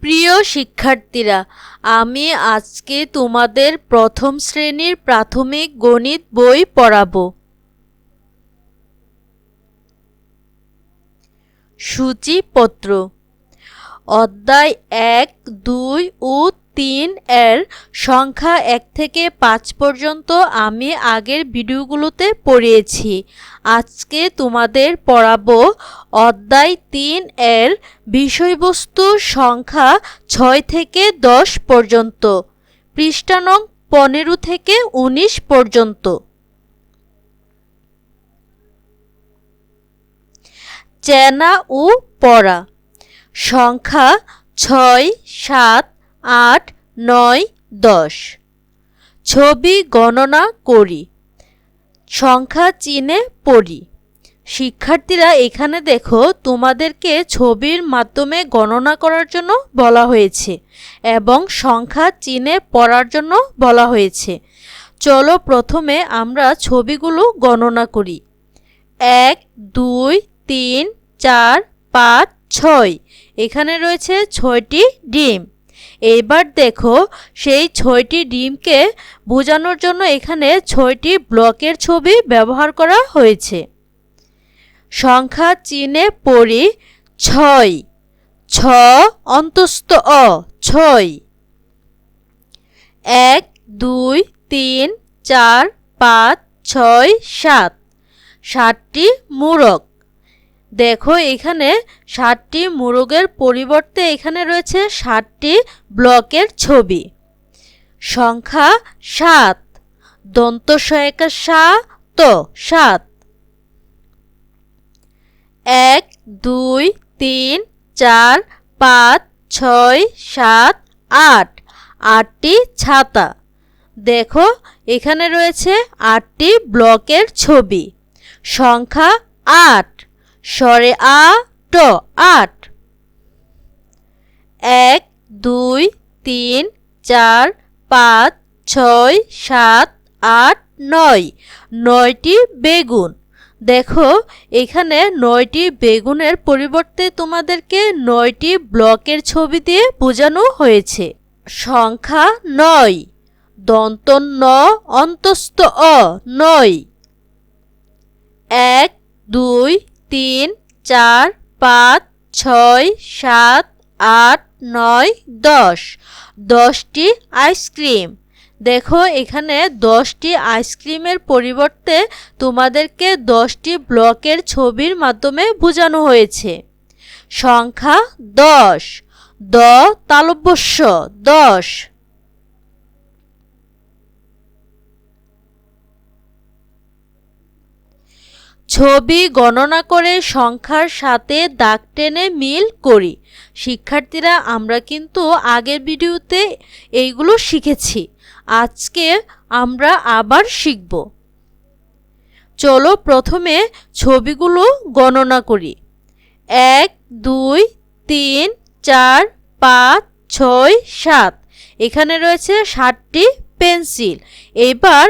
প্রিয় শিক্ষার্থীরা, আমি আজকে তোমাদের প্রথম শ্রেণির প্রাথমিক গণিত বই পড়াবো। সূচিপত্র। অধ্যায় এক, দুই ও তিন এর সংখ্যা এক থেকে পাঁচ পর্যন্ত আমি আগের ভিডিওগুলোতে পড়িয়েছি। আজকে তোমাদের পড়াবো অধ্যায় তিন এর বিষয়বস্তু সংখ্যা ছয় থেকে দশ পর্যন্ত পৃষ্ঠা নং পনেরো থেকে উনিশ পর্যন্ত। চেনা ও পড়া, সংখ্যা ছয়, সাত আট, নয়, দশ। ছবি গণনা করি। সংখ্যা চিনে পড়ি। শিক্ষার্থীরা এখানে দেখো তোমাদেরকে ছবির মাধ্যমে গণনা করার জন্য বলা হয়েছে এবং সংখ্যা চিনে পড়ার জন্য বলা হয়েছে। চলো প্রথমে আমরা ছবিগুলো গণনা করি। এক, দুই, তিন, চার, পাঁচ, ছয়। এখানে রয়েছে ছয়টি ডিম। এবার দেখো সেই ছয়টি ডিমকে বোঝানোর জন্য এখানে ছয়টি ব্লকের ছবি ব্যবহার করা হয়েছে। সংখ্যা চিনে পড়ি ছয়, ছ অন্তস্থ অ, ছয়। এক, দুই, তিন, চার, পাঁচ, ছয়, সাত। সাতটি মূরক দেখো, এখানে ষাটটি মোরগের পরিবর্তে এখানে রয়েছে ষাটটি ব্লকের ছবি। সংখ্যা সাত। দন্ত সহায়িকা সা তো সাত। এক, দুই, তিন, চার, পাঁচ, ছয়, সাত, আট। আটটি ছাতা। দেখো, এখানে রয়েছে আটটি ব্লকের ছবি। সংখ্যা আট। স্বরে আ, ট, আট। এক, দুই, তিন, চার, পাঁচ, ছয়, সাত, আট, নয়। নয়টি বেগুন। দেখো, এখানে নয়টি বেগুনের পরিবর্তে তোমাদেরকে নয়টি ব্লকের ছবি দিয়ে বোঝানো হয়েছে। সংখ্যা নয়। দন্ত ন, অন্তস্থ অ, নয়। এক, দুই তিন, চার, পাঁচ, ছয়, সাত, আট, নয়, দশ। দশটি আইসক্রিম। দেখো, এখানে দশটি আইসক্রিমের পরিবর্তে তোমাদেরকে দশটি ব্লকের ছবির মাধ্যমে বোঝানো হয়েছে। সংখ্যা দশ। দ তালব্যস্য দশ। ছবি গণনা করে সংখ্যার সাথে দাগ টেনে মিল করি। শিক্ষার্থীরা, আমরা কিন্তু আগের ভিডিওতে এইগুলো শিখেছি। আজকে আমরা আবার শিখব। চলো প্রথমে ছবিগুলো গণনা করি। এক, দুই, তিন, চার, পাঁচ, ছয়, সাত। এখানে রয়েছে ষাটটি পেন্সিল। এবার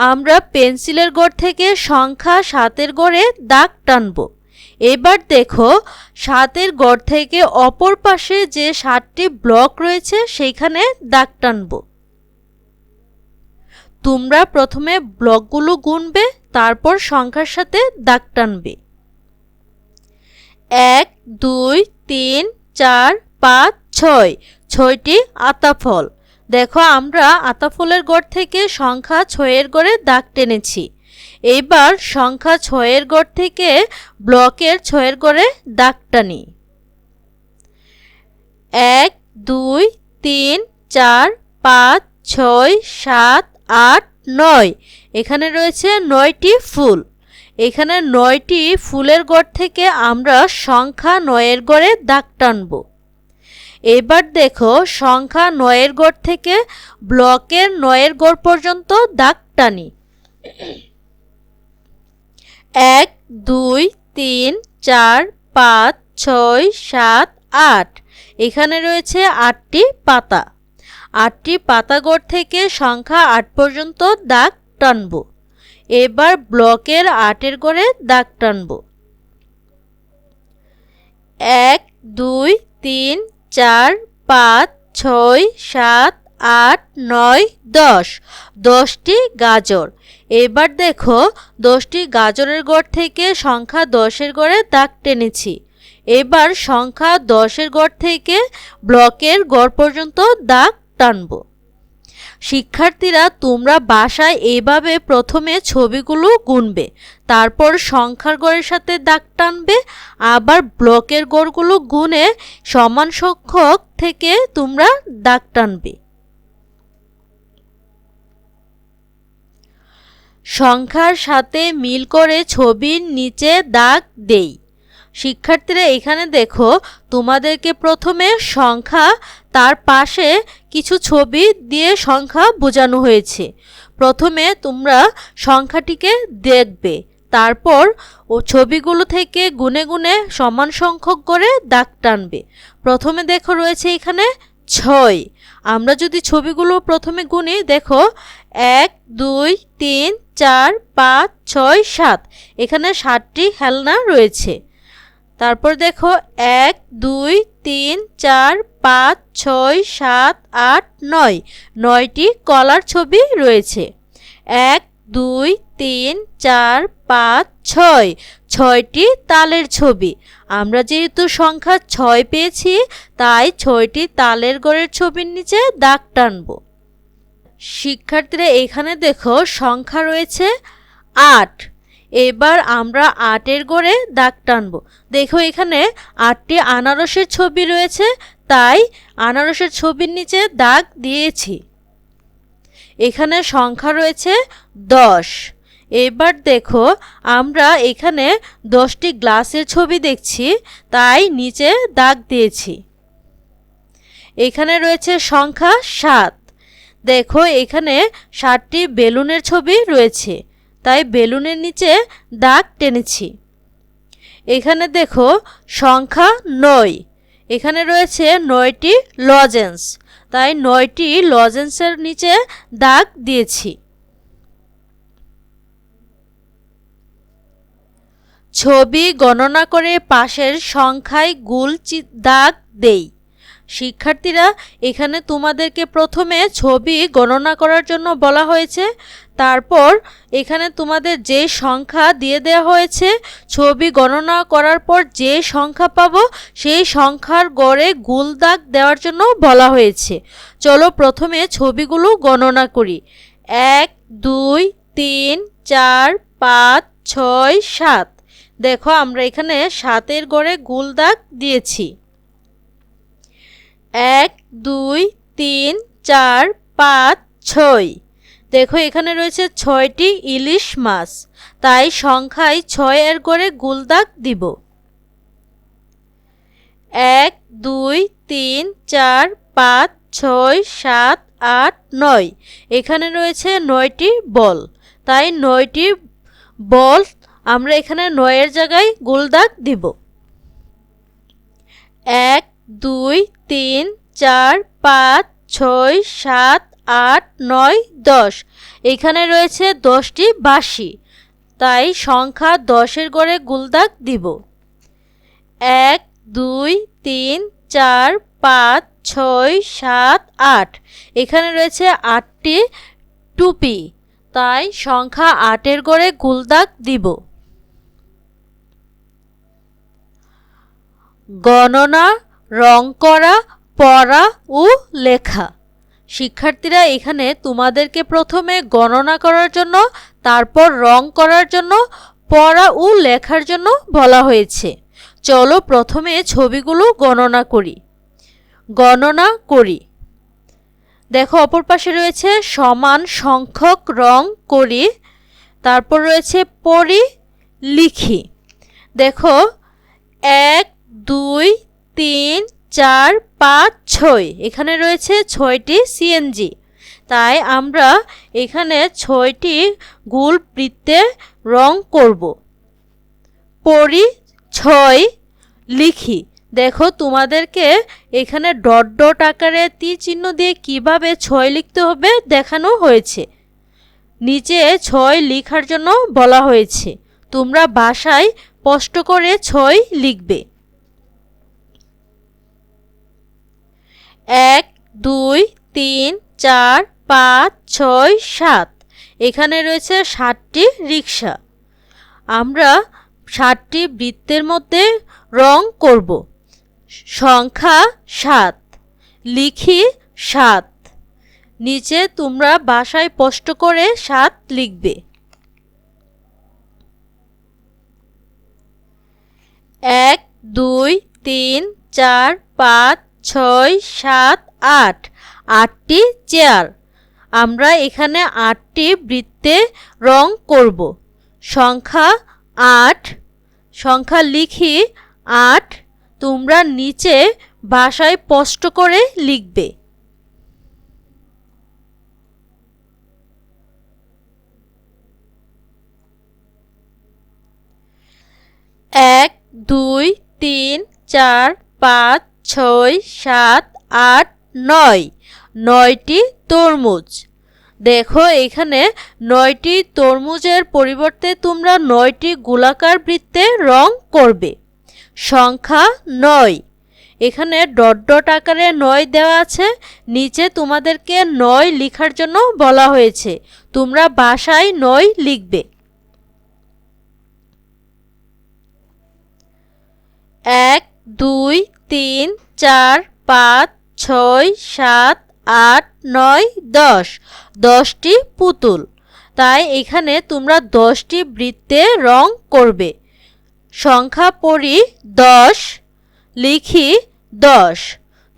আমরা পেন্সিলের গড় থেকে সংখ্যা সাতের গড়ে দাগ টানব। এবার দেখো, সাতের গড় থেকে অপর পাশে যে সাতটি ব্লক রয়েছে, সেইখানে দাগ টানব। তোমরা প্রথমে ব্লকগুলো গুনবে, তারপর সংখ্যার সাথে দাগ টানবে। এক, দুই, তিন, চার, পাঁচ, ছয়। ছয়টি আতাফল। দেখো, আমরা আতাফুলের গড় থেকে সংখ্যা ছয়ের গড়ে দাগ টেনেছি। এইবার সংখ্যা ছয়ের গড় থেকে ব্লকের ছয়ের গড়ে দাগ টানি। এক, দুই, তিন, চার, পাঁচ, ছয়, সাত, আট, নয়। এখানে রয়েছে নয়টি ফুল। এখানে নয়টি ফুলের গড় থেকে আমরা সংখ্যা নয়ের গড়ে দাগ টানবো। এবার দেখো সংখ্যা নয়ের গড় থেকে ব্লকের নয়ের গড় পর্যন্ত দাগ টানি। এক, দুই, তিন, চার, পাঁচ, ছয়, সাত, আট। এখানে রয়েছে আটটি পাতা। আটটি পাতা গড় থেকে সংখ্যা আট পর্যন্ত দাগ টানব। এবার ব্লকের আটের গড়ে দাগ টানব। এক, দুই, তিন চার, পাঁচ, ছয়, সাত, আট, নয়, দশ। দশটি গাজর। এবার দেখো, দশটি গাজরের গড় থেকে সংখ্যা দশের গড়ে দাগ টেনেছি। এবার সংখ্যা দশের গড় থেকে ব্লকের গড় পর্যন্ত দাগ টানবো। শিক্ষার্থীরা, তোমরা বাসায় এইভাবে প্রথমে ছবিগুলো গুনবে। তারপর সংখ্যার গড়ের সাথে দাগ টানবে, আবার ব্লকের গড়গুলো গুনে সমান সংখ্যক থেকে তোমরা দাগ টানবে। সংখ্যার সাথে মিল করে ছবির নিচে দাগ দেই। শিক্ষার্থীরা, এখানে দেখো, তোমাদেরকে প্রথমে সংখ্যা, তার পাশে কিছু ছবি দিয়ে সংখ্যা বোঝানো হয়েছে। প্রথমে তোমরা সংখ্যাটিকে দেখবে। তারপর ও ছবিগুলো থেকে গুনে গুনে সমান সংখ্যক করে দাগ টানবে। প্রথমে দেখো রয়েছে এখানে ছয়। আমরা যদি ছবিগুলো প্রথমে গুনি, দেখো এক, দুই, তিন, চার, পাঁচ, ছয়, সাত। এখানে সাতটি হেলনা রয়েছে। তারপর দেখো এক, দুই, তিন, চার, পাঁচ, ছয়, সাত, আট, নয়। নয়টি কলার ছবি রয়েছে। এক, দুই তিন, চার, পাঁচ, ছয়। ছয়টি তালের ছবি। আমরা যেহেতু সংখ্যা ছয় পেয়েছি, তাই ছয়টি তালের গড়ের ছবির নিচে দাগ টানব। শিক্ষার্থীরা, এখানে দেখো সংখ্যা রয়েছে আট। এবার আমরা আটের গড়ে দাগ টানব। দেখো এখানে আটটি আনারসের ছবি রয়েছে, তাই আনারসের ছবির নিচে দাগ দিয়েছি। এখানে সংখ্যা রয়েছে দশ। এবার দেখো, আমরা এখানে দশটি গ্লাসের ছবি দেখছি, তাই নিচে দাগ দিয়েছি। এখানে রয়েছে সংখ্যা সাত। দেখো, এখানে সাতটি বেলুনের ছবি রয়েছে, তাই বেলুনের নিচে দাগ টেনেছি। এখানে দেখো, সংখ্যা নয়। এখানে রয়েছে নয়টি লজেন্স, তাই নয়টি লজেন্সের নিচে দাগ দিয়েছি। ছবি গণনা করে পাশের সংখ্যায় গুল দাগ দেই। শিক্ষার্থীরা, এখানে তোমাদেরকে প্রথমে ছবি গণনা করার জন্য বলা হয়েছে। তারপর এখানে তোমাদের যে সংখ্যা দিয়ে দেওয়া হয়েছে, ছবি গণনা করার পর যে সংখ্যা পাবো, সেই সংখ্যার গড়ে গুল দাগ দেওয়ার জন্য বলা হয়েছে। চলো প্রথমে ছবিগুলো গণনা করি। এক, দুই, তিন, চার, পাঁচ, ছয়, সাত। দেখো, আমরা এখানে সাতের গড়ে গুল দাগ দিয়েছি। এক, দুই, তিন, চার, পাঁচ, ছয়। দেখো, এখানে রয়েছে ছয়টি ইলিশ মাছ। তাই সংখ্যায় ছয় এর করে গুলদাগ দিব। এক, দুই, তিন, চার, পাঁচ, ছয়, সাত, আট, নয়। এখানে রয়েছে নয়টি বল। তাই নয়টি বল আমরা এখানে নয়ের জায়গায় গুলদাগ দিব। এক, দুই, তিন, চার, পাঁচ, ছয়, সাত, আট, নয়, দশ। এখানে রয়েছে দশটি বাসি তাই সংখ্যা দশের গড়ে গুলদাগ দিব। এক, দুই, তিন, চার, পাঁচ, ছয়, সাত, আট। এখানে রয়েছে আটটি টুপি। তাই সংখ্যা আটের গড়ে গুলদাগ দিব। গণনা, রং করা, পড়া ও লেখা। শিক্ষার্থীরা এখানে তোমাদেরকে প্রথমে গণনা করার জন্য, তারপর রং করার জন্য, পড়া ও লেখার জন্য বলা হয়েছে। চলো প্রথমে ছবিগুলো গণনা করি। গণনা করি। দেখো, অপর পাশে রয়েছে সমান সংখ্যক রং করি। তারপর রয়েছে পড়ি, লিখি। দেখো, এক দুই, তিন, চার, পাঁচ, ছয়। এখানে রয়েছে ছয়টি সিএনজি তাই আমরা এখানে ছয়টি গুল বৃত্তে রং করব। পড়ি, ছয়, লিখি। দেখো তোমাদেরকে এখানে ডট ডট আকারে তীর চিহ্ন দিয়ে কীভাবে ছয় লিখতে হবে দেখানো হয়েছে। নিচে ছয় লিখার জন্য বলা হয়েছে। তোমরা বাসায় স্পষ্ট করে ছয় লিখবে। এক, দুই, তিন, চার, পাঁচ, ছয়, সাত। এখানে রয়েছে ষাটটি রিক্সা আমরা ষাটটি বৃত্তের মধ্যে রং করব। সংখ্যা সাত, লিখি সাত। নিচে তোমরা বাসায় স্পষ্ট করে সাত লিখবে। এক, দুই, তিন, চার, পাঁচ ছয়, সাত, আট। আটটি চেয়ার। আমরা এখানে আটটি বৃত্তে রং করব। সংখ্যা আট। সংখ্যা লিখি আট। তোমরা নিচে ভাষায় স্পষ্ট করে লিখবে। এক, দুই, তিন, চার, পাঁচ ছয়, সাত, আট, নয়। নয়টি তরমুজ। দেখো এখানে নয়টি তরমুজের পরিবর্তে তোমরা নয়টি গোলাকার বৃত্তে রং করবে। সংখ্যা নয়। এখানে ডট ডট আকারে নয় দেওয়া আছে। নিচে তোমাদেরকে নয় লিখার জন্য বলা হয়েছে। তোমরা বাসায় নয় লিখবে। এক, দুই তিন, চার, পাঁচ, ছয়, সাত, আট, নয়, দশ। দশটি পুতুল। তাই এখানে তোমরা দশটি বৃত্তে রং করবে। সংখ্যা পড়ি দশ, লিখি দশ।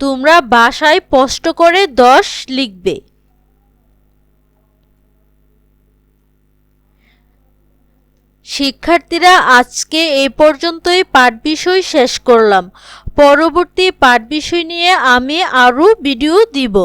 তোমরা বাসায় স্পষ্ট করে দশ লিখবে। শিক্ষার্থীরা, আজকে এই পর্যন্তই পাঠ বিষয় শেষ করলাম। পরবর্তী পাঠ বিষয় নিয়ে আমি আরও ভিডিও দিব।